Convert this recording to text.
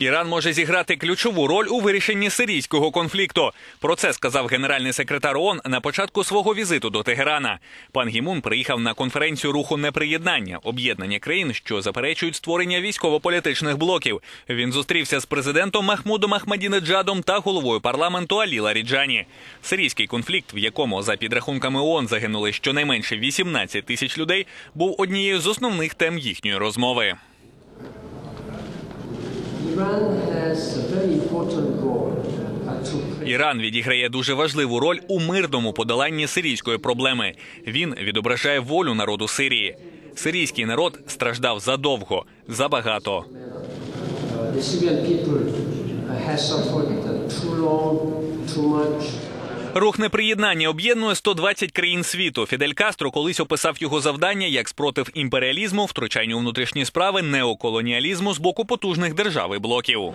Іран може зіграти ключову роль у вирішенні сирійського конфлікту. Про це сказав генеральний секретар ООН на початку свого візиту до Тегерана. Пан Гімун приїхав на конференцію руху неприєднання об'єднання країн, що заперечують створення військово-політичних блоків. Він зустрівся з президентом Махмудом Ахмадінеджадом та головою парламенту Алі Ларіджані. Сирійський конфлікт, в якому за підрахунками ООН загинули щонайменше 18 тисяч людей, був однією з основних тем їхньої розмови. Іран відіграє дуже важливу роль у мирному подоланні сирійської проблеми. Він відображає волю народу Сирії. Сирійський народ страждав задовго, забагато. Uh, the Syrian people uh, has suffered uh, too long, too much. Рух неприєднання об'єднує 120 країн світу. Фідель Кастро колись описав його завдання як спротив імперіалізму, втручання у внутрішні справи, неоколоніалізму з боку потужних держав і блоків.